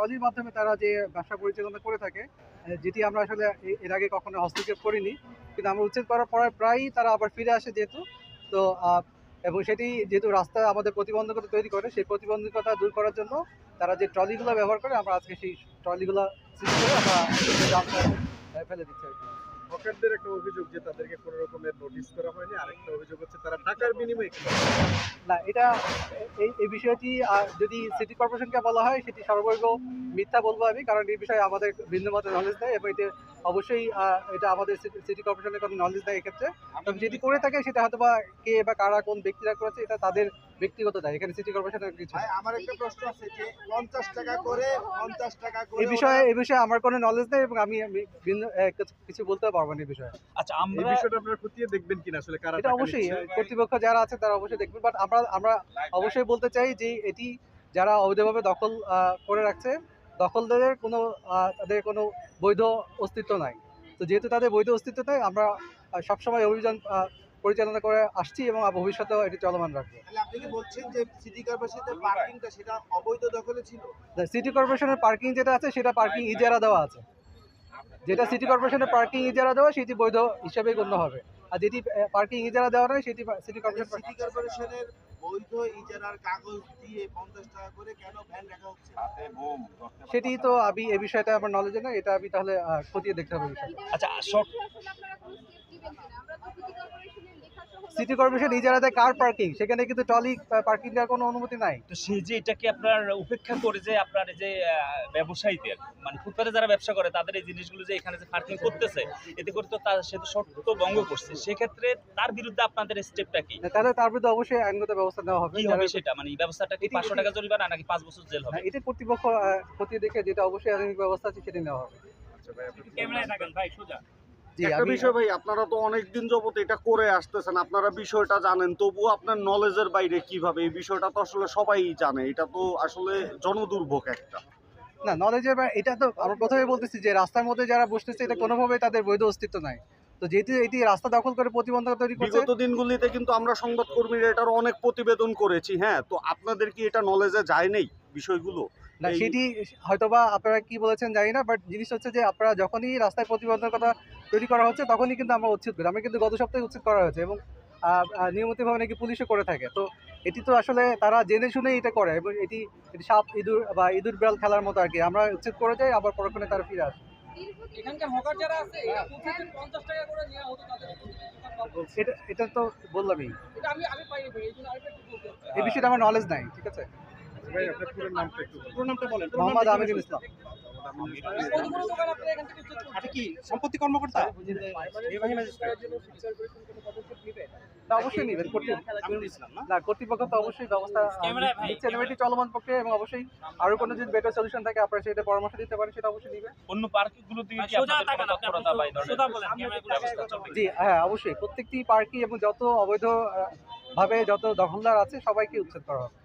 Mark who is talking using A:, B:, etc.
A: ট্রলির মাধ্যমে তারা যে ব্যবসা পরিচালনা করে থাকে যেটি আমরা আসলে এর আগে কখনো হস্তক্ষেপ করিনি, কিন্তু আমরা উচ্ছেদ করার পরে প্রায়ই তারা আবার ফিরে আসে যেহেতু। তো এবং সেটি যেহেতু রাস্তা আমাদের প্রতিবন্ধকতা তৈরি করে, সেই প্রতিবন্ধকতা দূর করার জন্য তারা যে ট্রলিগুলো ব্যবহার করে, আমরা আজকে সেই ট্রলিগুলো সৃষ্টি করে আমরা ফেলে দিচ্ছে আর কি।
B: হকারদের একটা অভিযোগ যে তাদেরকে কোনো রকমের নোটিশ করা হয়নি আরেকটা অভিযোগ হচ্ছে তারা টাকার বিনিময়ে
A: না এটা এই এই বিষয়টি যদি সিটি কর্পোরেশনকে বলা হয় সেটি সর্বৈব মিথ্যা বলব আমি কারণ এই বিষয়ে আমাদের ভিন্ন মতের নলেজ নেই এবং এটা অবশ্যই এটা আমাদের সিটি কর্পোরেশনের কোনো নলেজ নেই এক্ষেত্রে। তবে যদি করে থাকে সেটা হয়তো বা কে বা কারা কোন ব্যক্তিরা করেছে এটা তাদের ব্যক্তিগত দায়। এখানে সিটি কর্পোরেশনের কিছু
C: আমার একটা প্রশ্ন আছে যে পঞ্চাশ টাকা করে পঞ্চাশ টাকা করে
A: এই বিষয়ে এই বিষয়ে আমার কোনো নলেজ নেই এবং আমি আমি ভিন্ন কিছু- বলতে পারব না এই বিষয়ে।
D: আচ্ছা আমরা এই
B: বিষয়টা আপনারা খতিয়ে দেখবেন কিনা আসলে কারা
A: এটা অবশ্যই? কর্তৃপক্ষ যারা আছে তারা অবশ্যই দেখবেন বাট আমরা আমরা অবশ্যই বলতে চাই যে এটি যারা অবৈধভাবে দখল আহ, করে রাখছে দখলদারের কোনো আহ, তাদের কোনো বৈধ অস্তিত্ব নাই। তো যেহেতু তাদের বৈধ অস্তিত্ব নেই আমরা সবসময় অভিযান পরিচালনা করে আসছি এবং ভবিষ্যতেও এটি চলমান রাখব।
C: আপনি কি বলছেন যে সিটি কর্পোরেশনের পার্কিংটা সেটা অবৈধ দখলে ছিল?
A: সিটি কর্পোরেশনের পার্কিং যেটা আছে সেটা পার্কিং ইজারা দেওয়া আছে। যেটা সিটি কর্পোরেশনের পার্কিং ইজারা দেওয়া সেটি বৈধ হিসাবে গণ্য হবে। আর যেটি পার্কিং ইজারা দেওয়া নয় সেটি সিটি কর্পোরেশন
C: সিটি কর্পোরেশনের বৈধ ইজারার কাগজ দিয়ে পঞ্চাশ টাকা করে কেন ভ্যান রাখা হচ্ছে?
A: সেটি তো আমি এই বিষয়টা আমার নলেজে না এটা আমি তাহলে আহ, খতিয়ে দেখতে হবে
D: আচ্ছা শর্ট
A: সিটি কর্পোরেশন ইজারা দেয় কার পার্কিং সেখানে কিন্তু ট্রলি পার্কিং দেওয়ার কোনো অনুমতি নাই।
D: তো সেই যে এটাকে আপনার উপেক্ষা করে যে আপনার যে ব্যবসায়ীদের মানে ফুটপাতে যারা ব্যবসা করে তাদের এই জিনিসগুলো যে এখানে যে পার্কিং করতেছে এতে করে তো তার সে তো শর্ত ভঙ্গ করছে। সেক্ষেত্রে তার বিরুদ্ধে আপনাদের স্টেপটা কি?
A: তাহলে তার বিরুদ্ধে অবশ্যই আইনগত ব্যবস্থা নেওয়া হবে।
D: কি হবে সেটা? মানে এই ব্যবস্থাটা কি পাঁচশো টাকা জরিমানা নাকি পাঁচ বছর জেল হবে?
A: হ্যাঁ, এটা কর্তৃপক্ষ খতিয়ে দেখে যেটা অবশ্যই আইনগত ব্যবস্থা আছে সেটা নেওয়া হবে।
B: আচ্ছা
D: ক্যামেরায় থাকেন ভাই সোজা।
E: একটা বিষয় ভাই আপনারা তো অনেক যাবত এটা করে আসতেছেন আপনারা বিষয়টা জানেন তবুও আপনার নলেজের বাইরে কীভাবে? এই বিষয়টা তো আসলে সবাই জানে এটা তো আসলে জনদুর্ভোগ একটা।
A: না নলেজের এটা তো আমরা প্রথমে বলতেছি যে রাস্তার মধ্যে যারা বসতেছে এটা কোনোভাবেই তাদের বৈধ অস্তিত্ব নাই। তো যেহেতু এটি রাস্তা দখল করে প্রতিবন্ধকতা তৈরি করছে
E: বিগত দিনগুলিতে কিন্তু আমরা সংবাদকর্মীরা এটার অনেক প্রতিবেদন করেছি হ্যাঁ তো আপনাদের কি এটা নলেজে যায় নেই বিষয়গুলো?
A: না সেটি হয়তোবা আপনারা কি বলেছেন জানি না বাট জিনিস হচ্ছে যে আপনারা যখনই রাস্তায় প্রতিবন্ধকতা তৈরি করা হচ্ছে তখনই কিন্তু আমরা উচ্ছেদ করি। আমরা কিন্তু গত সপ্তাহে উচ্ছেদ করা হয়েছে এবং নিয়মিতভাবে নাকি পুলিশও করে থাকে। তো এটি তো আসলে তারা জেনে শুনেই এটা করে এবং এটি এটি সাপ ইঁদুর বা ইঁদুর বিড়াল খেলার মতো আর কি আমরা উচ্ছেদ করে যাই আবার পরক্ষণে তারা ফিরে আসে। এটা এটা তো বললামই।
F: এই
A: বিষয়টা আমার নলেজ নাই ঠিক আছে?
B: ভাই আপনার পুরো নামটা একটু বলুন।
F: পুরো নামটা বলেন।
A: মোহাম্মদ আমিরুল ইসলাম।
F: করছেন?
A: কি সম্পত্তি কর্মকর্তা? অবশ্যই নেবেন কর্তৃপক্ষ। না। কর্তৃপক্ষ তো অবশ্যই ব্যবস্থা নিচ্ছে। এটি চলমান পক্ষে এবং অবশ্যই আরও কোনো যদি বেটার সলিউশন থাকে আপনারা সেটা পরামর্শ দিতে পারেন সেটা অবশ্যই নিবে।
D: অন্য পার্কিং কি?
A: জি হ্যাঁ অবশ্যই। প্রত্যেকটি পার্কই এবং যত অবৈধ ভাবে যত দখলদার আছে সবাইকে উচ্ছেদ করা হবে।